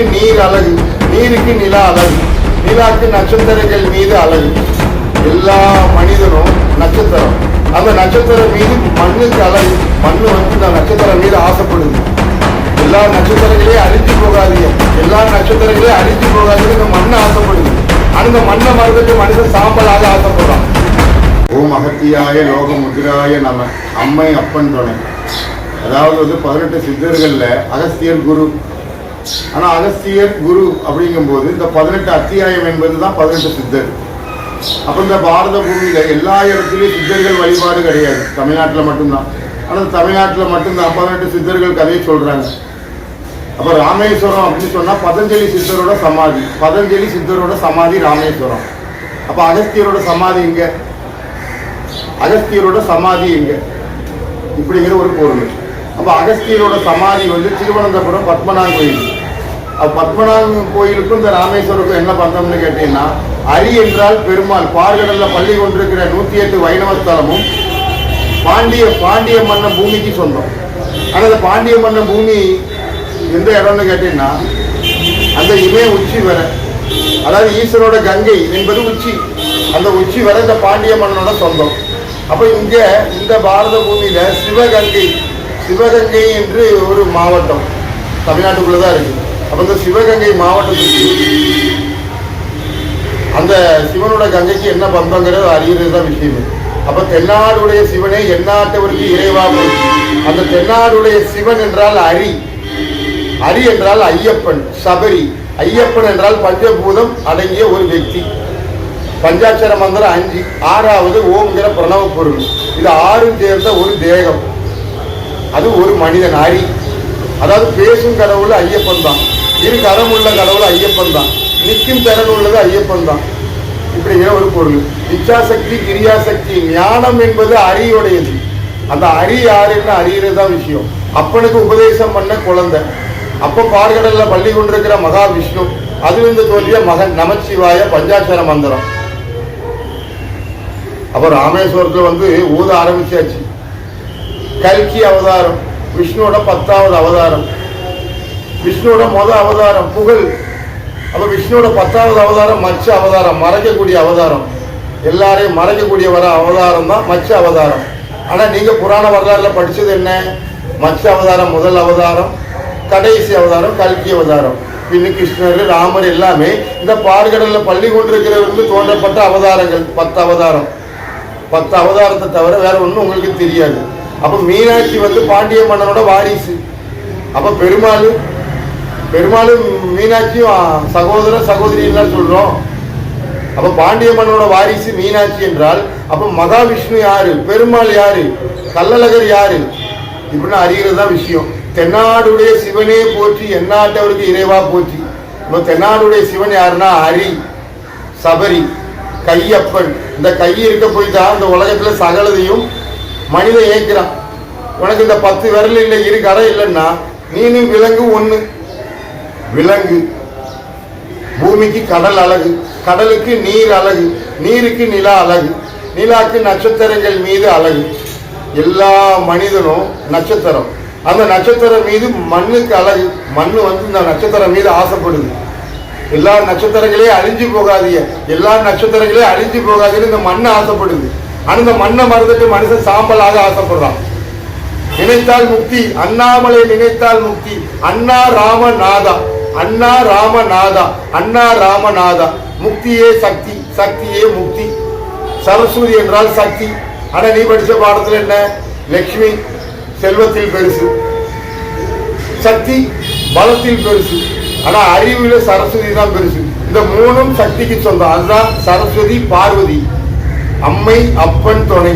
கடலுக்கு நீர் அழகு நீருக்கு நிலா அழகு நிலாக்கு நட்சத்திரங்கள் மீது அழகு. எல்லா மனிதனும் நட்சத்திரம். அந்த நட்சத்திரம் மீது மண்ணுக்கு அழகு. மண்ணு வந்து இந்த நட்சத்திரம் மீது ஆசைப்படுது. எல்லா நட்சத்திரங்களையும் அழிஞ்சு போகாதீங்க. எல்லா நட்சத்திரங்களையும் அழிஞ்சு போகாதீங்க இந்த மண்ணை ஆசைப்படுது. அந்த மண்ணை மறந்துட்டு மனிதன் சாம்பலாக ஆசைப்படுறான். ஓம் அகத்தியாய லோக முதிராய நம. அம்மை அப்பன் துணை. அதாவது வந்து பதினெட்டு சித்தர்கள்ல அகஸ்தியர் குரு ஆனா அகஸ்தியர் குரு அப்படிங்கும்போது இந்த பதினெட்டு அத்தியாயம் என்பது தான் பதினெட்டு சித்தர். அப்ப இந்த பாரத பூமியில எல்லா இடத்துலயும் சித்தர்கள் வழிபாடு கிடையாது. தமிழ்நாட்டுல மட்டும்தான். ஆனா தமிழ்நாட்டுல மட்டும்தான் பதினெட்டு சித்தர்கள் கதையை சொல்றாங்க. அப்ப ராமேஸ்வரம் அப்படின்னு சொன்னா பதஞ்சலி சித்தரோட சமாதி. பதஞ்சலி சித்தரோட சமாதி ராமேஸ்வரம். அப்போ அகஸ்தியரோட சமாதி இங்க அகஸ்தியரோட சமாதி இங்கே இப்படிங்கிற ஒரு பொருள். அப்போ அகஸ்தியரோட சமாதி வந்து திருவனந்தபுரம் பத்மநாப கோயில். அப்போ பத்மநாப கோயிலுக்கும் இந்த ராமேஸ்வரருக்கும் என்ன பந்தம்னு கேட்டீங்கன்னா அரி என்றால் பெருமாள். பார்கடலில் பள்ளி கொண்டிருக்கிற நூற்றி எட்டு வைணவ ஸ்தலமும் பாண்டிய பாண்டிய மன்னன் பூமிக்கு சொந்தம். ஆனால் அந்த பாண்டிய மன்னன் பூமி எந்த இடம்னு கேட்டீங்கன்னா அந்த இமய உச்சி வர. அதாவது ஈஸ்வரோட கங்கை என்பது உச்சி. அந்த உச்சி வர இந்த பாண்டிய மன்னனோட சொந்தம். அப்போ இங்கே இந்த பாரத பூமியில் சிவகங்கை சிவகங்கை என்று ஒரு மாவட்டம் தமிழ்நாட்டுக்குள்ளே தான் இருக்குது அப்போ இந்த சிவகங்கை மாவட்டத்துக்கு அந்த சிவனோட கங்கைக்கு என்ன பந்தங்கிறது அறிகிறது தான் விஷயம். அப்போ தென்னாடுடைய சிவனே எந்நாட்டவருக்கு இறைவாகும் அந்த தென்னாடுடைய சிவன் என்றால் அரி. அரி என்றால் ஐயப்பன் சபரி. ஐயப்பன் என்றால் பஞ்சபூதம் அடங்கிய ஒரு வெற்றி. பஞ்சாட்சர மந்திரம் அஞ்சு. ஆறாவது ஓங்கிற பிரணவ பொருள். இது ஆறு சேர்ந்த ஒரு தேகம். அது ஒரு மனிதன் அரி அதாவது பேசும் கடவுள் ஐயப்பன் தான். இரு கரம் உள்ள கடவுள் ஐயப்பன் தான். நிற்கும் திறன் உள்ளது ஐயப்பன் தான். இப்படிங்கிற ஒரு பொருள். இச்சாசக்தி கிரியாசக்தி ஞானம் என்பது அரியுடையது. அந்த அரி யாருன்னு அறியறது தான் விஷயம். அப்பனுக்கு உபதேசம் பண்ண குழந்தை. அப்ப பார்கடல்ல பள்ளி கொண்டிருக்கிற மகாவிஷ்ணு. அதிலிருந்து தோன்றிய மகன் நமச்சிவாய பஞ்சாட்சர மந்திரம். அப்போ ராமேஸ்வரத்தில் வந்து ஊத ஆரம்பிச்சாச்சு. கல்கி அவதாரம் விஷ்ணுவோட பத்தாவது அவதாரம். விஷ்ணுவோட மொத அவதாரம் புகழ். அப்போ விஷ்ணுவோட பத்தாவது அவதாரம் மச்ச அவதாரம் மறைக்கக்கூடிய அவதாரம். எல்லாரையும் மறைக்கக்கூடிய வர அவதாரம் தான் மச்ச அவதாரம். ஆனால் நீங்கள் புராண வரலாறுல படித்தது என்ன? மச்ச அவதாரம் முதல் அவதாரம் கடைசி அவதாரம் கல்கி அவதாரம். பின்னு கிருஷ்ணர் ராமர் எல்லாமே இந்த பாடுகடலில் பள்ளி கொண்டிருக்கிறவர்களுக்கு தோன்றப்பட்ட அவதாரங்கள் பத்து அவதாரம். பத்து அவதாரத்தை தவிர வேற ஒன்றும் உங்களுக்கு தெரியாது. அப்ப மீனாட்சி வந்து பாண்டிய மன்னனோட வாரிசு. அப்ப பெருமாள் பெருமாளும் மீனாட்சியும் சகோதர சகோதரின்னு சொல்றோம். அப்ப பாண்டிய மன்னனோட வாரிசு மீனாட்சி என்றால் அப்ப மகாவிஷ்ணு யாரு? பெருமாள் யாரு? கள்ளழகர் யாரு? இப்படின்னு அறிகிறது தான் விஷயம். தென்னாடுடைய சிவனே போற்றி எந்நாட்டவருக்கு இறைவா போற்றி. இப்போ தென்னாடுடைய சிவன் யாருன்னா? ஹரி சபரி கையப்பன். இந்த கை இருக்க போய் தான் இந்த உலகத்துல சகலதையும் மனிதன் ஏற்கிறான் உனக்கு இந்த பத்து விரல் இல்லை இரு கடை இல்லைன்னா நீனும் விலங்கு ஒன்று விலங்கு. பூமிக்கு கடல் அழகு கடலுக்கு நீர் அழகு நீருக்கு நிலா அழகு நிலாக்கு நட்சத்திரங்கள் மீது அழகு. எல்லா மனிதனும் நட்சத்திரம். அந்த நட்சத்திரம் மீது மண்ணுக்கு அழகு. மண்ணு வந்து இந்த நட்சத்திரம் மீது ஆசைப்படுது. எல்லா நட்சத்திரங்களையும் அழிஞ்சு போகாதீங்க. எல்லா நட்சத்திரங்களையும் அழிஞ்சு போகாதீங்கன்னு இந்த மண்ணை ஆசைப்படுது. அந்த மண்ணை மறந்துட்டு மனுஷன் சாம்பலாக ஆசைப்படுறான். நினைத்தால் முக்தி அண்ணாமலை நினைத்தால் முக்தி. அண்ணா ராமநாதா அண்ணா ராமநாதா அண்ணா ராமநாதா முக்தியே சக்தி சக்தியே முக்தி. சரஸ்வதி என்றால் சக்தி. ஆனா நீ படிச்ச பாடத்துல என்ன? லக்ஷ்மி செல்வத்தில் பெருசு. சக்தி பலத்தில் பெருசு. ஆனா அறிவுல சரஸ்வதி தான் பெருசு. இந்த மூணும் சக்திக்கு சொந்தம். அதுதான் சரஸ்வதி பார்வதி. அம்மை அப்பன் துணை.